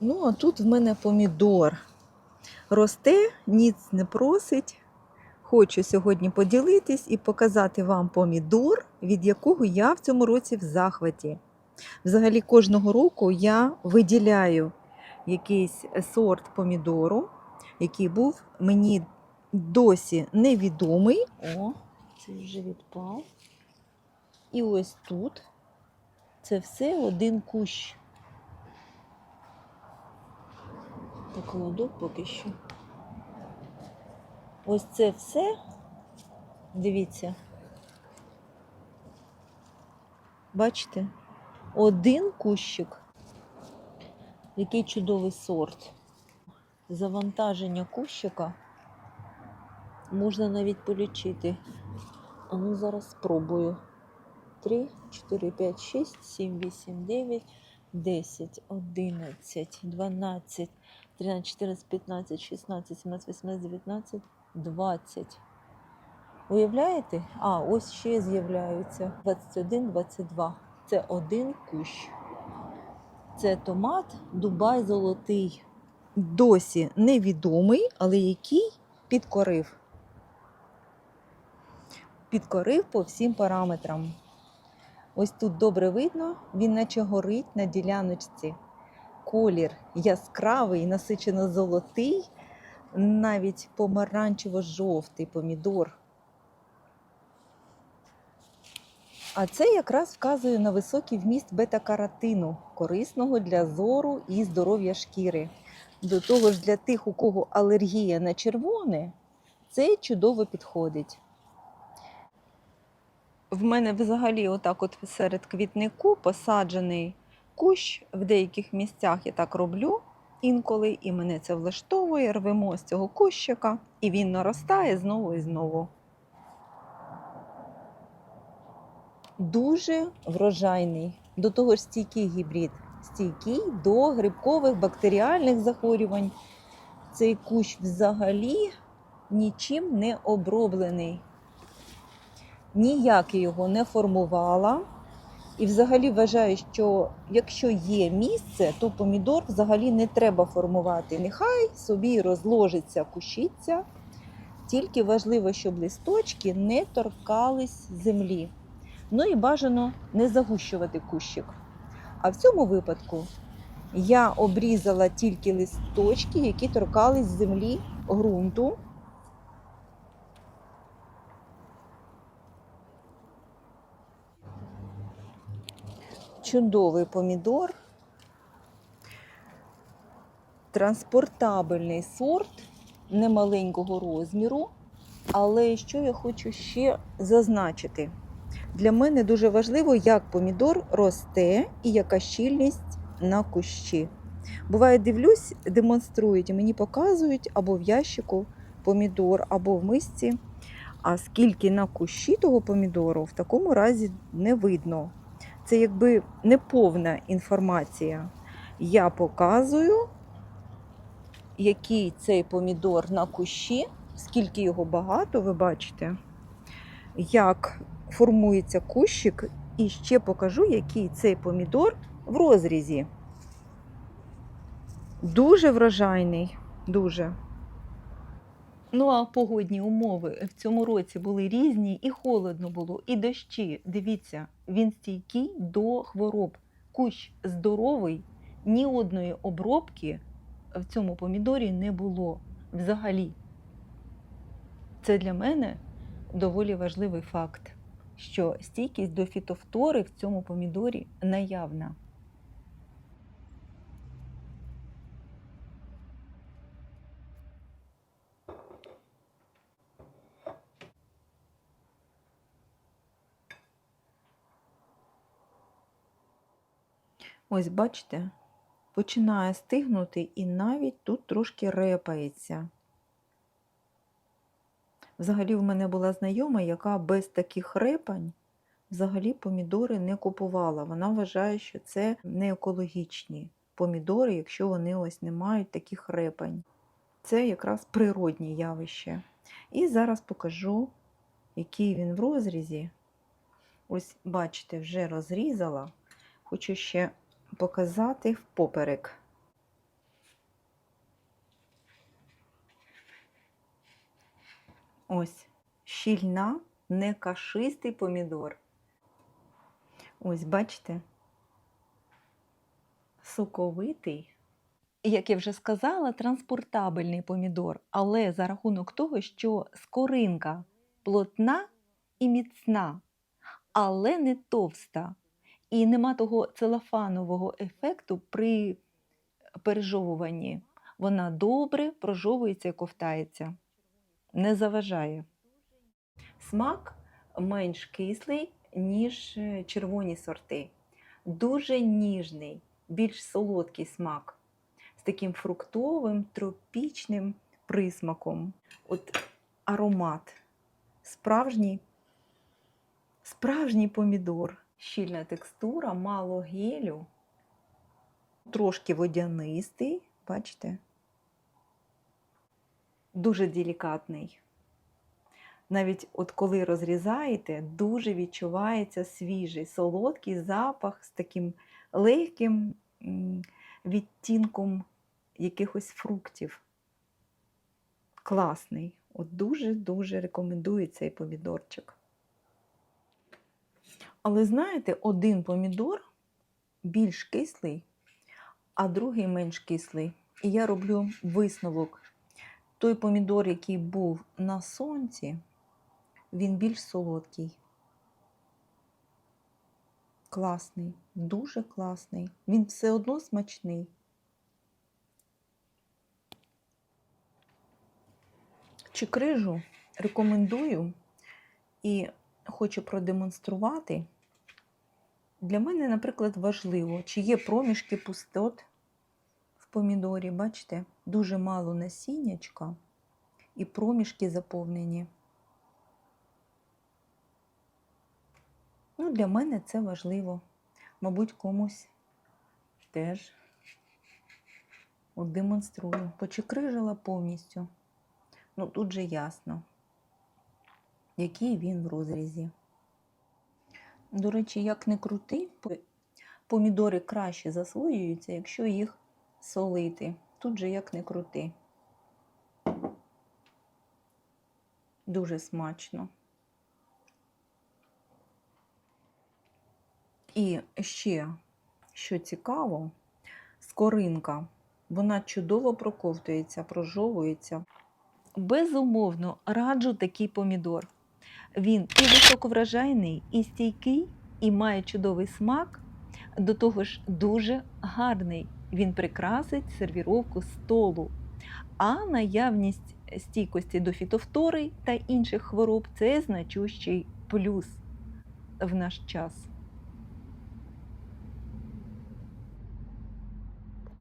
Ну, а тут в мене помідор. Росте, ніц не просить. Хочу сьогодні поділитись і показати вам помідор, від якого я в цьому році в захваті. Взагалі, кожного року я виділяю якийсь сорт помідору, який був мені досі невідомий. О, це вже відпав. І ось тут це все один кущ. Покладу поки що. Ось це все. Дивіться. Бачите? Один кущик. Який чудовий сорт. Завантаження кущика можна навіть полічити. А ну зараз спробую. 3, 4, 5, 6, 7, 8, 9, 10, 11, 12, 13, 14, 15, 16, 17, 18, 19, 20. Уявляєте? А, ось ще з'являються 21, 22. Це один кущ. Це томат Дубай золотий. Досі невідомий, але який підкорив. Підкорив по всім параметрам. Ось тут добре видно, він наче горить на діляночці. Колір яскравий, насичено золотий, навіть помаранчево-жовтий помідор. А це якраз вказує на високий вміст бета-каротину, корисного для зору і здоров'я шкіри. До того ж, для тих, у кого алергія на червоне, це чудово підходить. В мене взагалі, отак, от серед квітнику посаджений кущ. В деяких місцях я так роблю інколи, і мене це влаштовує. Рвемо з цього кущика, і він наростає знову і знову. Дуже врожайний, до того ж стійкий гібрид, стійкий до грибкових бактеріальних захворювань. Цей кущ взагалі нічим не оброблений ніяк його не формувала. І взагалі вважаю, що якщо є місце, то помідор взагалі не треба формувати. Нехай собі розложиться, кущиться. Тільки важливо, щоб листочки не торкались землі. Ну і бажано не загущувати кущик. А в цьому випадку я обрізала тільки листочки, які торкались землі ґрунту. Чудовий помідор, транспортабельний сорт немаленького розміру. Але що я хочу ще зазначити? Для мене дуже важливо, як помідор росте і яка щільність на кущі. Буває, дивлюсь, демонструють, і мені показують або в ящику помідор, або в мисці. А скільки на кущі того помідору, в такому разі не видно це якби неповна інформація. Я показую, який цей помідор на кущі, скільки його багато, ви бачите, як формується кущик, і ще покажу, який цей помідор в розрізі. Дуже врожайний, дуже. Ну, а погодні умови в цьому році були різні, і холодно було, і дощі. Дивіться, він стійкий до хвороб. Кущ здоровий, ні одної обробки в цьому помідорі не було взагалі. Це для мене доволі важливий факт, що стійкість до фітофтори в цьому помідорі наявна. Ось бачите, починає стигнути і навіть тут трошки репається. Взагалі, в мене була знайома, яка без таких репань взагалі помідори не купувала. Вона вважає, що це не екологічні помідори, якщо вони ось не мають таких репань. Це якраз природні явище. І зараз покажу, який він в розрізі. Ось, бачите, вже розрізала. Хочу ще показати впоперек. Ось щільна, не кашистий помідор. Ось, бачите, соковитий. Як я вже сказала, транспортабельний помідор, але за рахунок того, що скоринка плотна і міцна, але не товста. І нема того целофанового ефекту при пережовуванні. Вона добре прожовується і ковтається, не заважає. Смак менш кислий, ніж е, червоні сорти. Дуже ніжний, більш солодкий смак з таким фруктовим, тропічним присмаком. От аромат. Справжній, справжній помідор. Щільна текстура, мало гелю, трошки водянистий, бачите? Дуже делікатний. Навіть от коли розрізаєте, дуже відчувається свіжий, солодкий запах з таким легким відтінком якихось фруктів. Класний. От дуже-дуже рекомендую цей помідорчик. Але знаєте, один помідор більш кислий, а другий менш кислий. І я роблю висновок. Той помідор, який був на сонці, він більш солодкий. Класний, дуже класний. Він все одно смачний. Чи крижу рекомендую і хочу продемонструвати. Для мене, наприклад, важливо, чи є проміжки пустот в помідорі. Бачите, дуже мало насіннячка і проміжки заповнені. Ну, для мене це важливо. Мабуть, комусь теж От демонструю. Почекрижила повністю. Ну, тут же ясно, який він в розрізі. До речі, як не крути, помідори краще засвоюються, якщо їх солити. Тут же як не крути. Дуже смачно. І ще, що цікаво, скоринка, вона чудово проковтується, прожовується. Безумовно, раджу такий помідор. Він і високовражайний, і стійкий, і має чудовий смак. До того ж, дуже гарний. Він прикрасить сервіровку столу. А наявність стійкості до фітофтори та інших хвороб це значущий плюс в наш час.